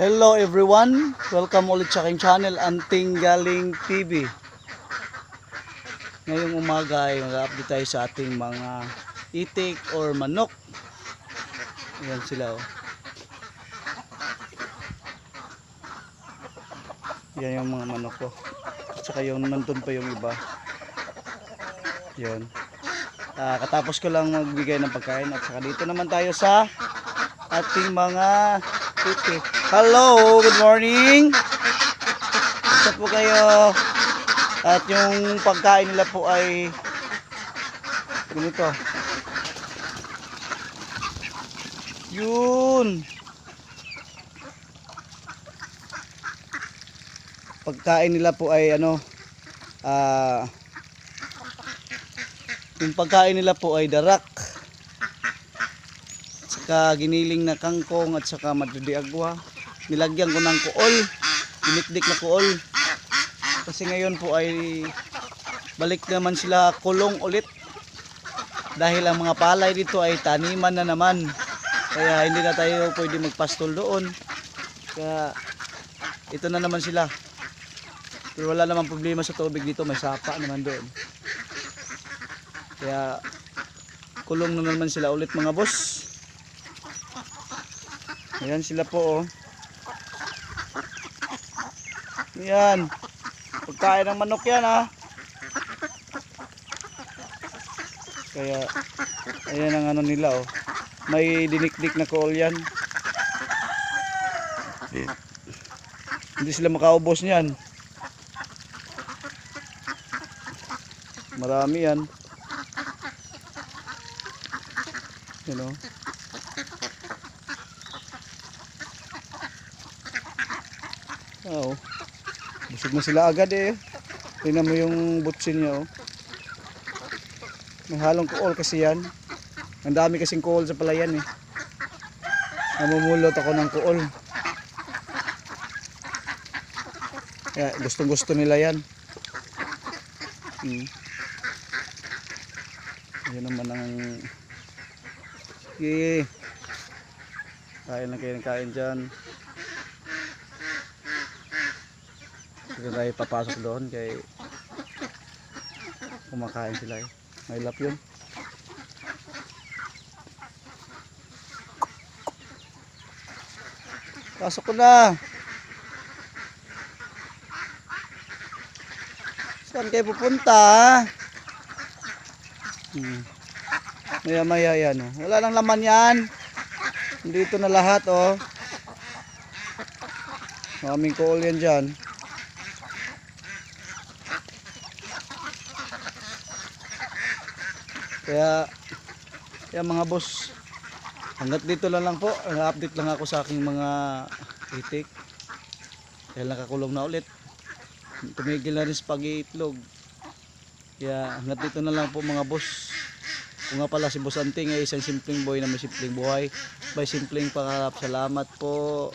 Hello everyone! Welcome ulit sa aking channel, Anting Galing TV. Ngayong umaga ay mag-update tayo sa ating mga itik or manok. Ayan sila oh. Yan yung mga manok ko. At saka yung nandun pa yung iba. Yun. Ah, katapos ko lang magbigay ng pagkain at saka dito naman tayo sa ating mga. Hello, good morning. Isa po kayo. At yung pagkain nila po ay ganito. Yun. Pagkain nila po ay ano ah yung pagkain nila po ay darak saka giniling na kangkong at saka madridiagwa nilagyan ko ng kuol. Dinikdik na kuol. Kasi ngayon po ay balik naman sila kulong ulit. Dahil ang mga palay dito ay taniman na naman. Kaya hindi na tayo pwede magpastol doon. Kaya ito na naman sila. Pero wala namang problema sa tubig dito. May sapa naman doon. Kaya kulong na naman sila ulit mga boss Ayan sila po oh. Ayan. Pagkain ng manok yan ha. Kaya ayan ang ano nila oh. May dinikdik na kool yan. Hindi sila makaubos niyan. Marami yan. You know. Oo. Busog na sila agad eh. Tingnan mo yung butsin niya oh. May halong kuol kasi yan. Ang dami kasing kuol sa palayan eh. Namumulot ako ng kuol. Kaya gustong gusto nila yan. Hmm. Yan naman ang... Sige. Kain lang kayo ng kain dyan. Hindi tayo papasok doon kay kumakain sila eh. May lap yun. Pasok ko na. Saan kayo pupunta? Hmm. Maya maya yan oh. Wala nang laman yan. Dito na lahat oh. Maraming kool yan dyan. Kaya, kaya mga boss, hanggat dito lang lang po, update lang ako sa aking mga itik. Kaya nakakulong na ulit. Tumigil na rin sa pag-iitlog. Kaya hanggat dito na lang po mga boss. Kung nga pala si Boss Anting ay isang simpleng boy na may simpleng buhay. May simpleng pangarap. Salamat po.